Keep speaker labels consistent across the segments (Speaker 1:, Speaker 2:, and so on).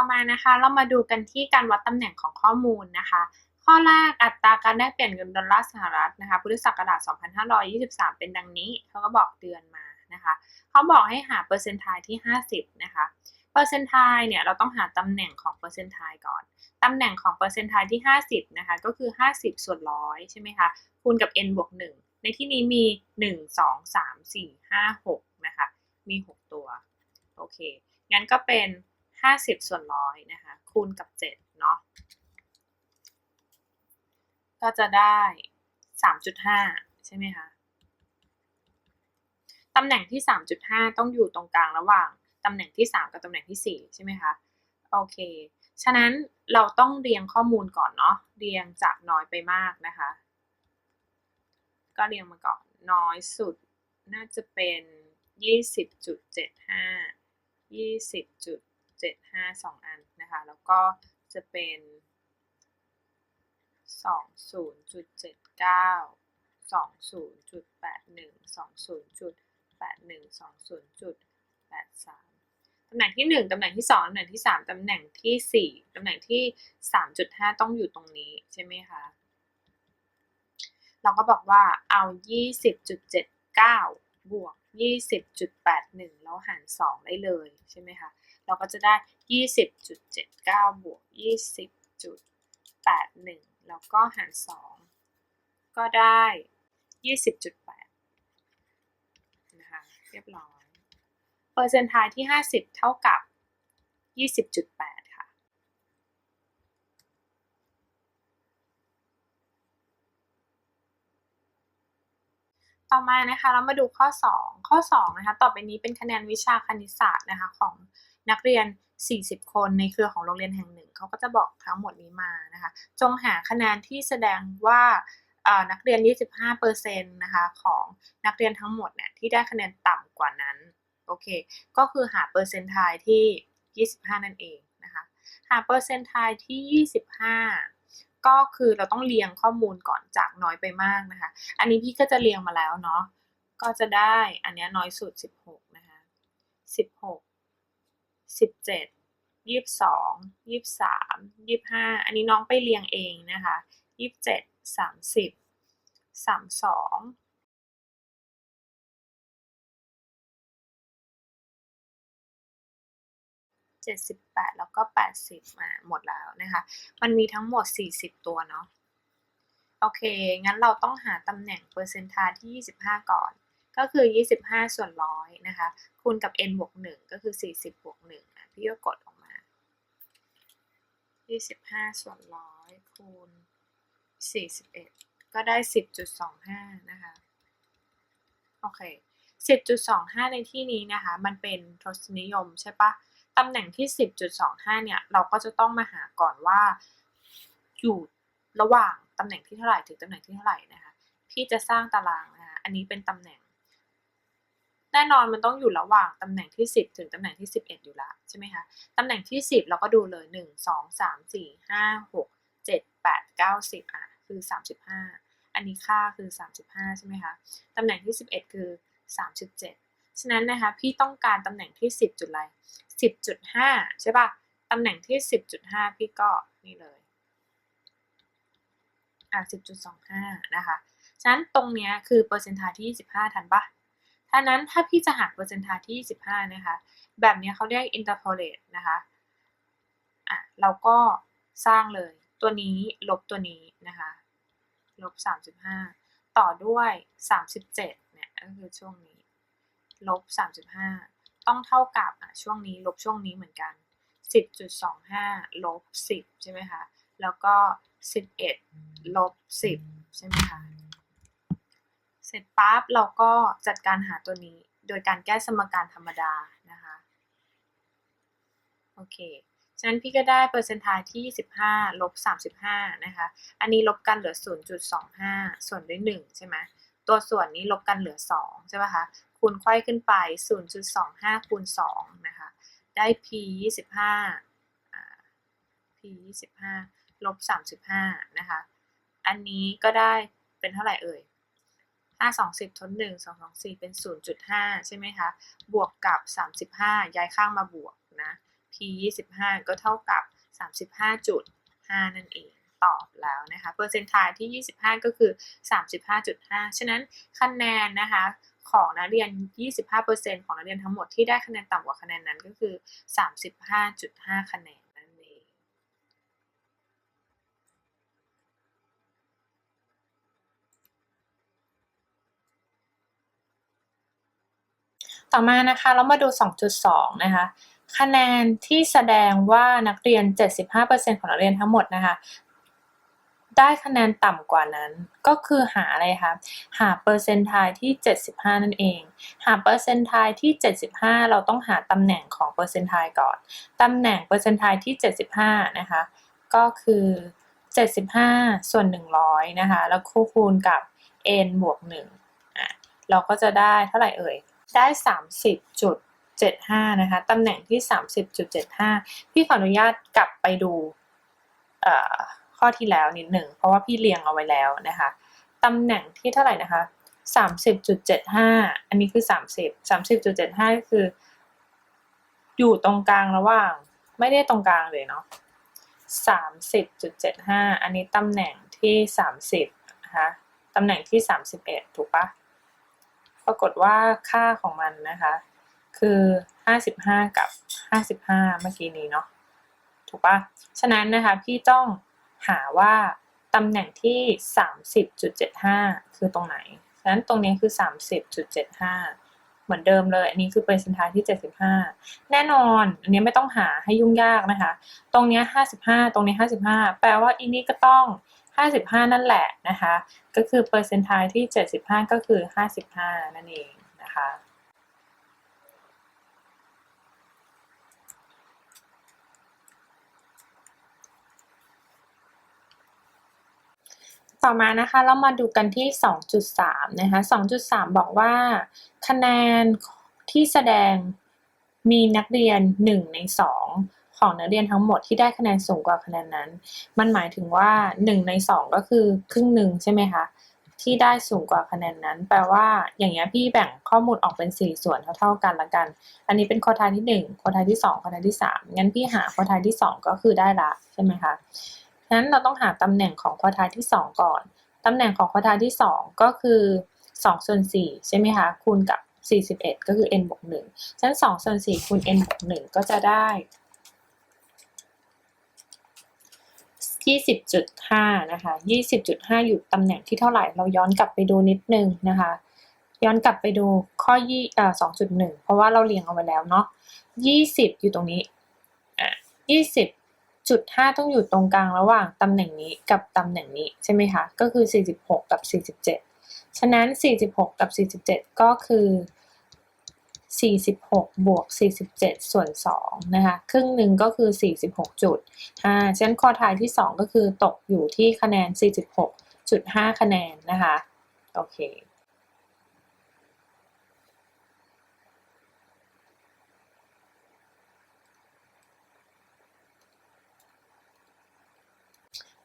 Speaker 1: อมานะคะ เรามาดูกันที่การวัดตำแหน่งของข้อมูลนะคะ ข้อแรกอัตราการแลกเปลี่ยนเงินดอลลาร์สหรัฐนะคะพุทธศักราช 2523 เป็นดังนี้เขาก็บอกเดือนมานะคะเขาบอกให้หาเปอร์เซ็นต์ไทที่ 50 นะคะเปอร์เซ็นต์ไทเนี่ยเราต้องหาตำแหน่งของเปอร์เซ็นต์ไทก่อนตำแหน่งของเปอร์เซ็นต์ไทที่ 50 นะคะก็คือ 50 ส่วนร้อยใช่ไหมคะคูณกับ n บวก1ในที่นี้มี 1 2 3 4 5 6 นะคะมี 6 ตัวโอเคงั้นก็เป็น 50 ส่วนร้อยนะคะคูณกับ 7 เนาะก็จะได้ 3.5 ใช่ไหมคะตำแหน่งที่ 3.5 ต้องอยู่ตรงกลางระหว่างตำแหน่งที่ 3 กับตำแหน่งที่ 4 ใช่ไหมคะโอเค ฉะนั้นเราต้องเรียงข้อมูลก่อนเนาะเรียงจากน้อยไปมากนะคะ ก็เรียงมาก่อนน้อยสุดน่าจะเป็น 20.75 20.75 2อันนะคะ แล้วก็จะเป็น20.79 20.81 20.81 20.83ตำแหน่งที่1ตำแหน่งที่2ตำแหน่งที่3ตำแหน่งที่4ตำแหน่งที่3.5ต้องอยู่ตรงนี้ใช่ไหมคะ เราก็บอกว่าเอา20.79บวก 20.81 แล้วหาร 2 ได้เลยใช่ไหมคะ เราก็จะได้ 20.79 บวก 20.81 แล้วก็หาร 2 ก็ได้ 20.8 นะคะ เรียบร้อย เปอร์เซ็นต์ไทยที่ 50 เท่ากับ 20.8 ค่ะ ต่อมานะคะ เรามาดูข้อ 2 ข้อ 2 นะคะ ต่อไปนี้เป็นคะแนนวิชาคณิตศาสตร์นะคะของ นักเรียน 40 คนในเครือของโรงเรียนแห่งหนึ่ง เขาก็จะบอกทั้งหมดนี้มานะคะ จงหาคะแนนที่แสดงว่านักเรียน 25%นะคะของนักเรียนทั้งหมดเนี่ยที่ได้คะแนนต่ำกว่านั้น โอเค ก็คือหาเปอร์เซนต์ไทยที่ 25 นั่นเองนะคะ หาเปอร์เซนต์ไทยที่ 25 ก็คือเราต้องเรียงข้อมูลก่อนจากน้อยไปมากนะคะ อันนี้พี่ก็จะเรียงมาแล้วเนาะ ก็จะได้อันนี้น้อยสุด 16 นะคะ 16 17 22 23 25อันนี้น้องไปเรียงเองนะคะ27 30 32 78แล้วก็80มาหมดแล้วนะคะ มันมีทั้งหมด40ตัวเนาะโอเค งั้นเราต้องหาตำแหน่งเปอร์เซ็นต์ไทยที่ 25 ก่อน ก็คือ 25 ส่วนร้อยนะคะ คูณกับ n บวก1ก็คือ 40 บวก พี่ก็กดออกมา 25 ส่วนร้อยคูณ 41 ก็ได้ 10.25 นะคะ โอเค 10.25 ในที่นี้นะคะ มันเป็นทศนิยมใช่ปะตำแหน่งที่ 10.25 เนี่ย เราก็จะต้องมาหาก่อนว่า อยู่ระหว่างตำแหน่งที่เท่าไหร่ถึงตำแหน่งที่เท่าไหร่นะคะ พี่จะสร้างตารางนะคะ อันนี้เป็นตำแหน่ง แน่นอนมันต้องอยู่ระหว่างตำแหน่งที่ 10 ถึงตำแหน่งที่ 11 อยู่แล้วใช่ไหมคะตำแหน่งที่ 10 เราก็ดูเลย 1 2 3 4 5 6 7 8 9 10อะคือ 35 อันนี้ค่าคือ 35 ใช่ไหมคะตำแหน่งที่ 11 คือ 37 ฉะนั้นนะคะพี่ต้องการตำแหน่งที่ 10จุดอะไร10.5 ใช่ป่ะตำแหน่งที่ 10.5 พี่ก็นี่เลยอะ10.25 นะคะ ฉะนั้นตรงเนี้ยคือเปอร์เซ็นต์ทที่ 25 ทันปะ ถ้านั้นถ้าพี่จะหาเปอร์เซ็นต์ไทที่ 25 นะคะ แบบนี้เขาเรียก interpolate นะคะอะเราก็สร้างเลย ตัวนี้ลบตัวนี้นะคะ ลบ 35 ต่อด้วย 37 เนี่ยก็คือช่วงนี้ ลบ 35 ต้องเท่ากับอะช่วงนี้ลบช่วงนี้เหมือนกัน 10.25 ลบ 10 ใช่ไหมคะ แล้วก็ 11 ลบ 10 ใช่ไหมคะ เสร็จปั๊บเราก็จัดการหาตัวนี้ โดยการแก้สมการธรรมดานะคะโอเคฉะนั้นพี่ก็ได้เปอร์เซ็นต์ไทยที่ 25ลบ35นะคะอันนี้ลบกันเหลือ 0.25 ส่วนด้วย1ใช่ไหมตัวส่วนนี้ลบกันเหลือ2ใช่ไหมคะคูณไขว้ขึ้นไป 0.25คูณ2นะคะได้ p 25 p 25ลบ35นะคะอันนี้ก็ได้เป็นเท่าไหร่เอ่ย 5 2 0ทด1 2 2 4 เป็น 0.5 ใช่ไหมคะ บวกกับ 35 ย้ายข้างมาบวกนะ p ที่25 ก็เท่ากับ 35.5 นั่นเองตอบแล้วนะคะ เปอร์เซ็นต์ทายที่ 25 ก็คือ 35.5 ฉะนั้นคะแนนนะคะของนักเรียน 25%ของนักเรียนทั้งหมดที่ได้คะแนนต่ำกว่าคะแนนนั้นก็คือ 35.5 คะแนนนั่นเอง ต่อมานะคะเรามาดู 2.2 นะคะ คะแนนที่แสดงว่านักเรียน 75%ของนักเรียนทั้งหมดนะคะ ได้คะแนนต่ำกว่านั้น ก็คือหาอะไรคะหาเปอร์เซนต์ทายที่ 75 นั่นเอง หาเปอร์เซนต์ทายที่ 75 เราต้องหาตำแหน่งของเปอร์เซนต์ทายก่อนตำแหน่งเปอร์เซนต์ทายที่ 75 นะคะ ก็คือ 75 ส่วน 100 นะคะ แล้วคู่คูณกับ n บวก1อะเราก็จะได้เท่าไหร่เอ่ย ได้ 30.75 นะคะ ตำแหน่งที่ 30.75 พี่ขออนุญาตกลับไปดูข้อที่แล้วนิดหนึ่ง เพราะว่าพี่เรียงเอาไว้แล้วนะคะ ตำแหน่งที่เท่าไหร่นะคะ 30.75 อันนี้คือ 30 30.75ก็คือ อยู่ตรงกลางระหว่าง ไม่ได้ตรงกลางเลยเนาะ30.75 อันนี้ตำแหน่งที่ 30 นะคะ ตำแหน่งที่ 31 ถูกปะ รากฏว่าค่าของมันนะคะ คือ 55 กับ 55 เมื่อกี้นี้เนาะถูกปะฉะนั้นนะคะพี่ต้องหาว่าตำแหน่งที่ 30.75 คือตรงไหน ฉะนั้นตรงนี้คือ 30.75 เหมือนเดิมเลย อันนี้คือเป็นเปอร์เซ็นต์ทายที่ 75 แน่นอน อันนี้ไม่ต้องหาให้ยุ่งยากนะคะ ตรงนี้ 55 ตรงนี้ 55 แปลว่าอีนี้ก็ต้อง 55 นั่นแหละนะคะ ก็คือเปอร์เซนต์ไทที่ 75 ก็คือ 55 นั่นเองนะคะต่อมานะคะเรามาดูกันที่ 2.3 นะคะ 2.3 บอกว่า คะแนนที่แสดงมีนักเรียน 1 ใน 2 ของนักเรียนทั้งหมดที่ได้คะแนนสูงกว่าคะแนนนั้น มันหมายถึงว่า1ใน2 ก็คือครึ่งหนึ่งใช่ไหมคะที่ได้สูงกว่าคะแนนนั้น แปลว่าอย่างเงี้ยพี่แบ่งข้อมูลออกเป็น 4 ส่วนเท่าๆกันละกัน อันนี้เป็นข้อทายที่ 1 ข้อทายที่ 2 ข้อทายที่ 3 งั้นพี่หาข้อทายที่ 2 ก็คือได้ละใช่ไหมคะงั้นเราต้องหาตำแหน่งของควอทายที่ 2 ก่อน ตำแหน่งของควอทายที่ 2 ก็คือ2ส่วน4ใช่ไหมคะคูณกับ 41 ก็คือ n บวก1ฉะนั้น2ส่วน4คูณ n บวก1ก็จะได้ 20.5 นะคะ 20.5 อยู่ตำแหน่งที่เท่าไหร่ เราย้อนกลับไปดูนิดนึงนะคะ ย้อนกลับไปดูข้อยี่เอ่อ2.1 เพราะว่าเราเรียงเอาไว้แล้วเนาะ 20 อยู่ตรงนี้ อะ20จุด5ต้องอยู่ตรงกลางระหว่างตำแหน่งนี้กับตำแหน่งนี้ใช่ไหมคะ ก็คือ 46 กับ 47 ฉะนั้น 46 กับ 47 ก็คือ 46 บวก 47 ส่วน2นะคะ ครึ่งหนึ่งก็คือ 46จุด5ฉะนั้นข้อทายที่ 2 ก็คือตกอยู่ที่คะแนน 46.5 คะแนนนะคะ โอเค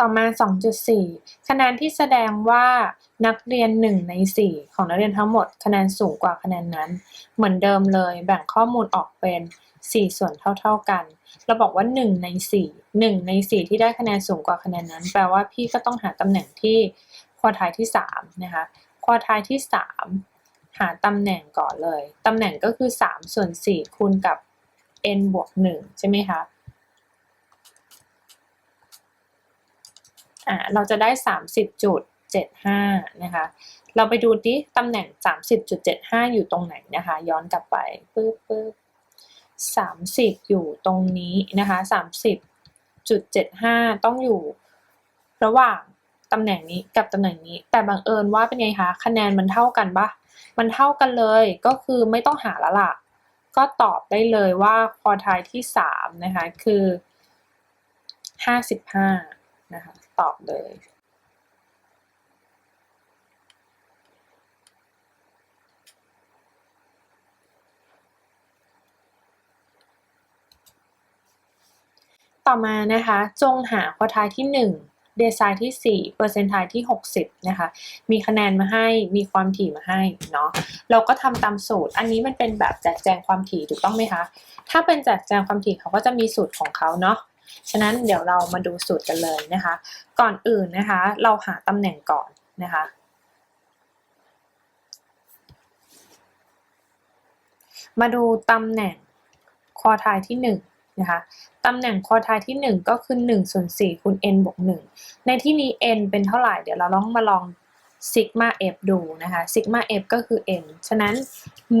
Speaker 1: ต่อมา 2.4 คะแนนที่แสดงว่านักเรียน 1 ใน 4 ของนักเรียนทั้งหมด คะแนนสูงกว่าคะแนนนั้น เหมือนเดิมเลยแบ่งข้อมูลออกเป็น 4 ส่วนเท่า ๆกัน เราบอกว่า 1 ใน 4 1 ใน 4 ที่ได้คะแนนสูงกว่าคะแนนนั้น แปลว่าพี่ก็ต้องหาตำแหน่งที่ควอทายที่3นะคะควอทายที่ 3 หาตำแหน่งก่อนเลยตำแหน่งก็คือ 3 ส่วน 4 คูณกับ n บวก 1 ใช่ไหมคะ อ่าเราจะได้ 30.75 นะคะ เราไปดูที่ตำแหน่ง 30.75 อยู่ตรงไหนนะคะ ย้อนกลับไปปึ๊บปึ๊บ30 อยู่ตรงนี้นะคะ 30.75 ต้องอยู่ระหว่างตำแหน่งนี้กับตำแหน่งนี้ แต่บังเอิญว่าเป็นไงคะ คะแนนมันเท่ากันปะมันเท่ากันเลย ก็คือไม่ต้องหาแล้วล่ะก็ตอบได้เลยว่าควอทายที่ 3 นะคะ คือ 55 นะคะ ตอบเลย ต่อมานะคะ จงหาควอทายที่เดซายที่ 4 เปอร์เซนต์ไทที่ 60 นะคะ มีคะแนนมาให้ มีความถี่มาให้เนาะ เราก็ทำตามสูตร อันนี้มันเป็นแบบแจกแจงความถี่ถูกต้องไหมคะ ถ้าเป็นแจกแจงความถี่เขาก็จะมีสูตรของเขาเนาะ ฉะนั้นเดี๋ยวเรามาดูสูตรกันเลยนะคะ ก่อนอื่นนะคะ เราหาตำแหน่งก่อนนะคะ มาดูตำแหน่งคอทายที่1นะคะตำแหน่งคอทายที่ 1 ก็คือ1ส่วน4คูณ n บวก1ในที่นี้ n เป็นเท่าไหร่เดี๋ยวเราลองมาลองซิกมา f ดูนะคะซิกมา f ก็คือ n ฉะนั้น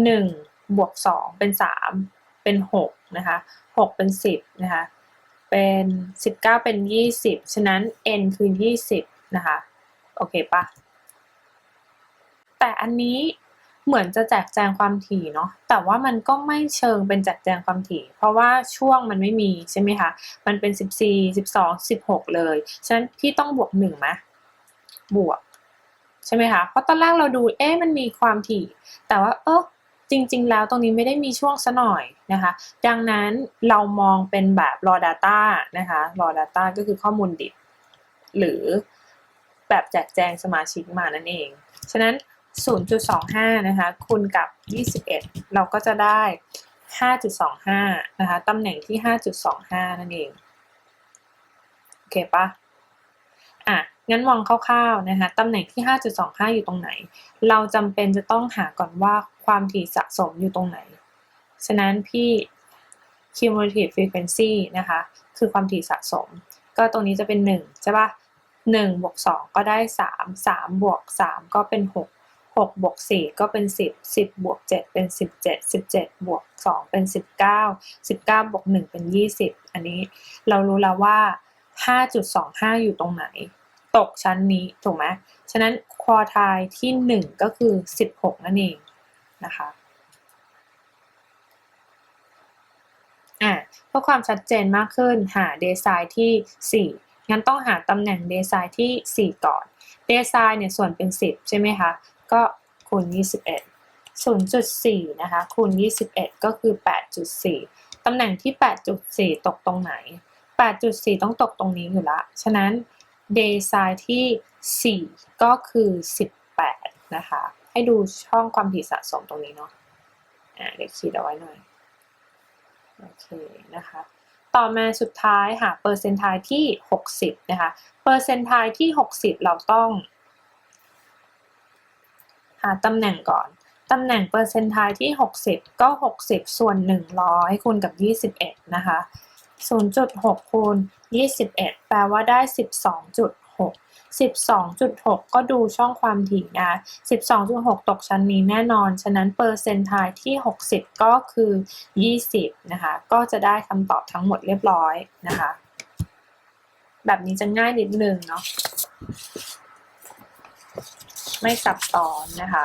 Speaker 1: 1 บวก 2 เป็น 3 เป็น 6 นะคะ 6 เป็น 10 นะคะ เป็น 19 เป็น 20 ฉะนั้น n คือ 20 นะคะ โอเคปะแต่อันนี้เหมือนจะแจกแจงความถี่เนาะ แต่ว่ามันก็ไม่เชิงเป็นแจกแจงความถี่ เพราะว่าช่วงมันไม่มีใช่ไหมคะ มันเป็น 14 12 16 เลย ฉะนั้นพี่ต้องบวก1ไหมบวก ใช่ไหมคะ เพราะตอนแรกเราดู เอ๊ะ มันมีความถี่ แต่ว่า เออ จริง ๆ แล้วตรงนี้ไม่ได้มีช่วงซะหน่อยนะคะ ดังนั้นเรามองเป็นแบบ raw data นะคะ raw data ก็คือข้อมูลดิบ หรือแบบแจกแจงสมาชิกมานั่นเอง ฉะนั้น 0.25 นะคะ คูณกับ 21 เราก็จะได้ 5.25 นะคะ ตำแหน่งที่ 5.25 นั่นเอง โอเคปะ่ะ งั้นมองคร่าวๆนะคะตำแหน่งที่ 5.25 อยู่ตรงไหน เราจำเป็นจะต้องหาก่อนว่าความถี่สะสมอยู่ตรงไหน ฉะนั้นพี่ cumulative frequency นะคะ คือความถี่สะสม ก็ตรงนี้จะเป็น 1 ใช่ปะ1บวก2ก็ได้ 3 3บวก3ก็เป็น 6 6บวก4ก็เป็น 10 10บวก7เป็น 17 17บวก2เป็น 19 19บวก1เป็น 20 อันนี้เรารู้แล้วว่า 5.25 อยู่ตรงไหน ตกชั้นนี้ถูกไหมฉะนั้นควอทายที่ 1 ก็คือ 16 นั่นเองนะคะอะเพื่อความชัดเจนมากขึ้นหาเดซายที่ 4 งั้นต้องหาตำแหน่งเดซายที่ 4 ก่อนเดซายเนี่ยส่วนเป็น 10 ใช่ไหมคะ ก็คูณ 21 0.4 นะคะ คูณ 21 ก็คือ 8.4 ตำแหน่งที่ 8.4 ตกตรงไหน 8.4 ต้องตกตรงนี้อยู่ละ ฉะนั้น เดซายที่ 4 ก็คือ 18 นะคะ ให้ดูช่องความถี่สะสมตรงนี้เนาะอ่าเดี๋ยวขีดเอาไว้หน่อย โอเคนะคะ ต่อมาสุดท้ายหาเปอร์เซนต์ไทที่ 60 นะคะ เปอร์เซนต์ไทที่ 60 เราต้อง หาตำแหน่งก่อน ตำแหน่งเปอร์เซนต์ไทที่ 60 ก็ 60 ส่วน 100 คูณกับ 21 นะคะ 0.6คูณ21 แปลว่าได้ 12.6 12.6 ก็ดูช่องความถี่นะ12.6 ตกชั้นนี้แน่นอน ฉะนั้นเปอร์เซนต์ไทที่ 60 ก็คือ 20 นะคะ ก็จะได้คำตอบทั้งหมดเรียบร้อยนะคะ แบบนี้จะง่ายนิดนึงเนาะ ไม่ซับซ้อนนะคะ